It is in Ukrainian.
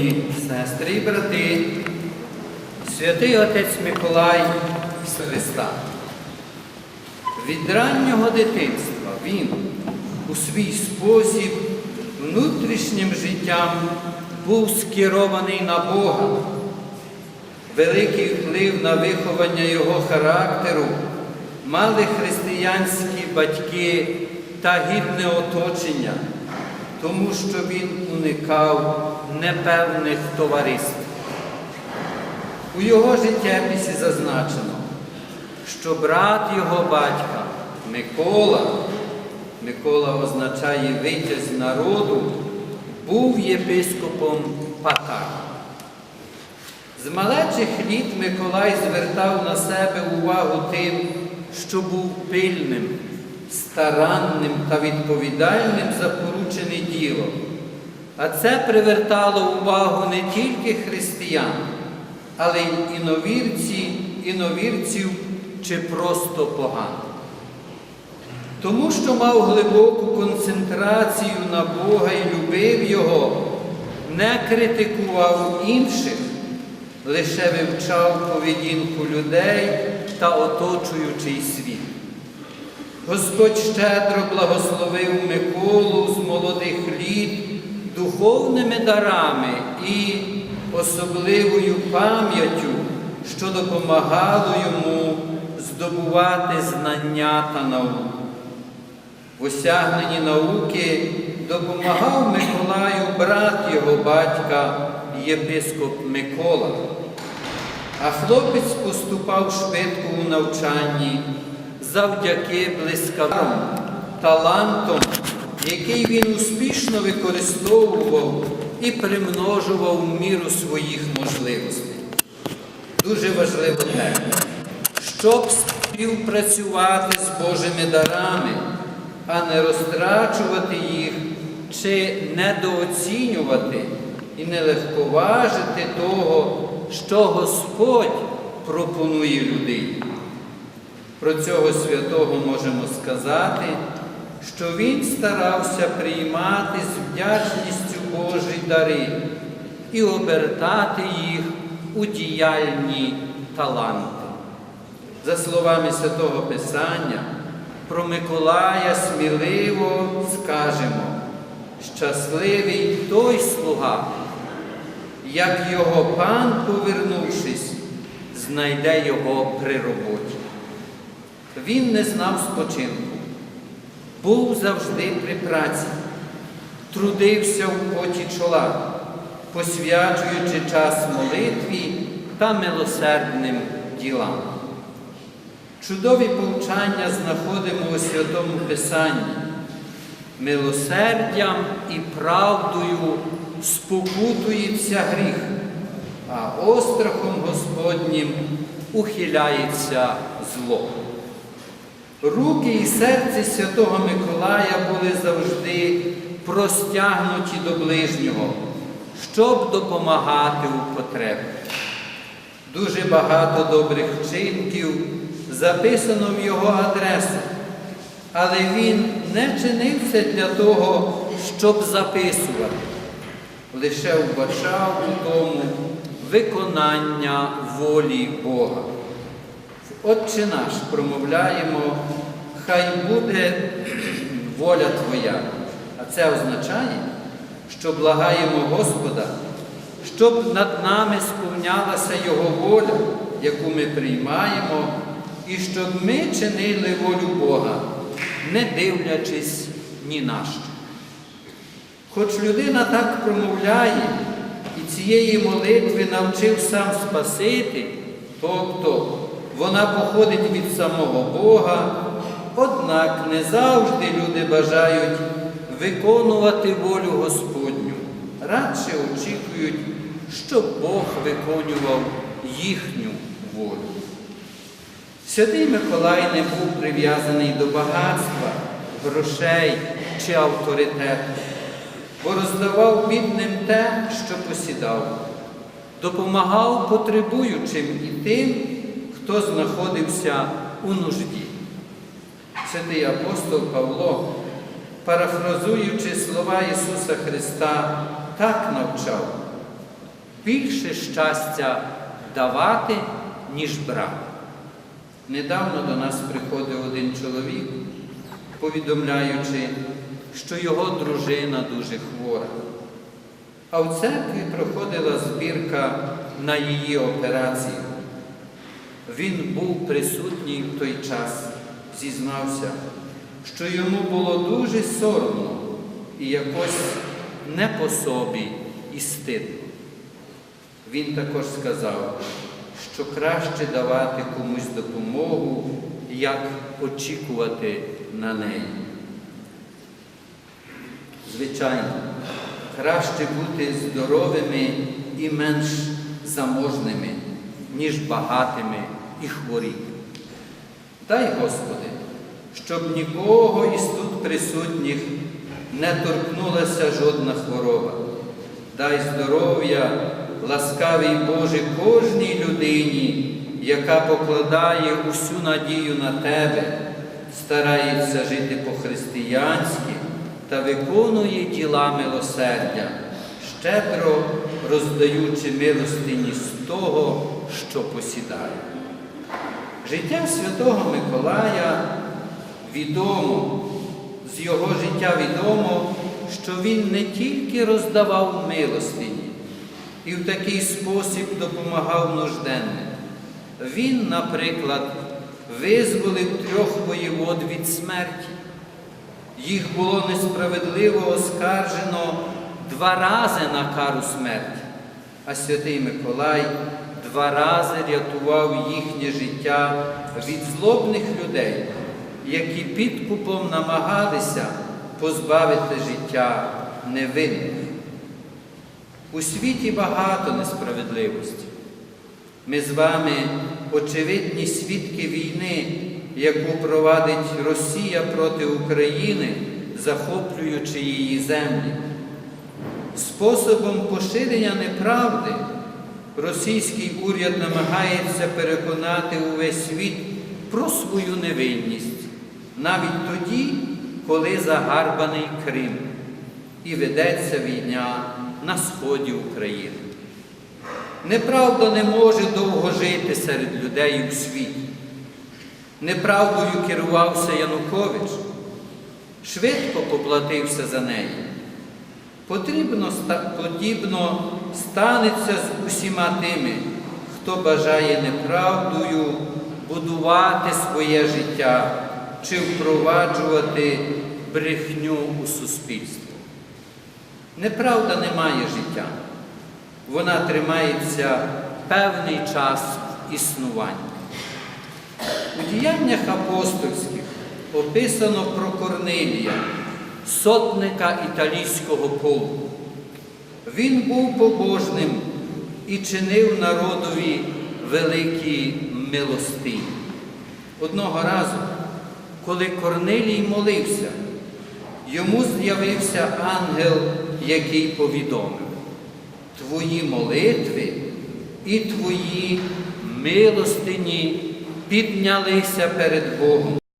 Шановні сестри і брати, святий Отець Миколай з Христа. Від раннього дитинства він у свій спосіб внутрішнім життям був скерований на Бога. Великий вплив на виховання його характеру мали християнські батьки та гідне оточення, тому що він уникав непевних товариств. У його життєписі зазначено, що брат його батька Микола, Микола означає витязь народу, був єпископом Патар. З малечих літ Миколай звертав на себе увагу тим, що був пильним, старанним та відповідальним за поручене діло. А це привертало увагу не тільки християн, але й іновірці, іновірців чи просто поган. Тому що мав глибоку концентрацію на Бога і любив Його, не критикував інших, лише вивчав поведінку людей та оточуючий світ. Господь щедро благословив Миколу з молодих літ духовними дарами і особливою пам'яттю, що допомагало йому здобувати знання та науку. В осягненні науки допомагав Миколаю брат його батька, єпископ Микола. А хлопець поступав швидко у навчанні завдяки блискавим талантом, який він успішно використовував і примножував в міру своїх можливостей. Дуже важливо те, щоб співпрацювати з Божими дарами, а не розтрачувати їх чи недооцінювати і не легковажити того, що Господь пропонує людині. Про цього святого можемо сказати, що він старався приймати з вдячністю Божі дари і обертати їх у діяльні таланти. За словами Святого Писання, про Миколая сміливо скажемо, щасливий той слуга, як його пан, повернувшись, знайде його при роботі. Він не знав спочинку, був завжди при праці, трудився в поті чола, посвячуючи час молитві та милосердним ділам. Чудові повчання знаходимо у Святому Писанні. Милосердям і правдою спокутується гріх, а острахом Господнім ухиляється зло. Руки і серце Святого Миколая були завжди простягнуті до ближнього, щоб допомагати у потребах. Дуже багато добрих вчинків записано в його адресу, але він не чинився для того, щоб записувати, лише вбачав у тому виконання волі Бога. Отче наш промовляємо, хай буде воля Твоя. А це означає, що благаємо Господа, щоб над нами сповнялася Його воля, яку ми приймаємо, і щоб ми чинили волю Бога, не дивлячись ні на що. Хоч людина так промовляє і цієї молитви навчив сам Спасити, тобто вона походить від самого Бога, однак не завжди люди бажають виконувати волю Господню, радше очікують, щоб Бог виконував їхню волю. Святий Миколай не був прив'язаний до багатства, грошей чи авторитету, бо роздавав бідним те, що посідав, допомагав потребуючим і тим, хто знаходився у нужді. Святий апостол Павло, парафразуючи слова Ісуса Христа, так навчав. більше щастя давати, ніж брати. Недавно до нас приходив один чоловік, повідомляючи, що його дружина дуже хвора. А в церкві проходила збірка на її операцію. Він був присутній в той час, зізнався, що йому було дуже соромно і якось не по собі і стидно. Він також сказав, що краще давати комусь допомогу, як очікувати на неї. Звичайно, краще бути здоровими і менш заможними, ніж багатими і хворіти. Дай, Господи, щоб нікого із тут присутніх не торкнулася жодна хвороба. Дай здоров'я, ласкавий Боже, кожній людині, яка покладає усю надію на Тебе, старається жити по-християнськи та виконує діла милосердя, щедро роздаючи милостині з того, що посідає. Життя святого Миколая відомо, з його життя відомо, що він не тільки роздавав милостині і в такий спосіб допомагав нужденним. Він, наприклад, визволив трьох воєвод від смерті. Їх було несправедливо оскаржено два рази на кару смерті, а святий Миколай два рази рятував їхнє життя від злобних людей, які підкупом намагалися позбавити життя невинних. У світі багато несправедливості. Ми з вами очевидні свідки війни, яку провадить Росія проти України, захоплюючи її землі. Способом поширення неправди російський уряд намагається переконати увесь світ про свою невинність, навіть тоді, коли загарбаний Крим і ведеться війна на сході України. Неправда не може довго жити серед людей у світі. Неправдою керувався Янукович, швидко поплатився за неї. Потрібно, подібно станеться з усіма тими, хто бажає неправдою будувати своє життя чи впроваджувати брехню у суспільство. Неправда не має життя. Вона тримається певний час існування. У діяннях апостольських описано про Корнилія, сотника італійського полку. Він був побожним і чинив народові великі милостині. Одного разу, коли Корнилій молився, йому з'явився ангел, який повідомив твої молитви і твої милостині піднялися перед Богом.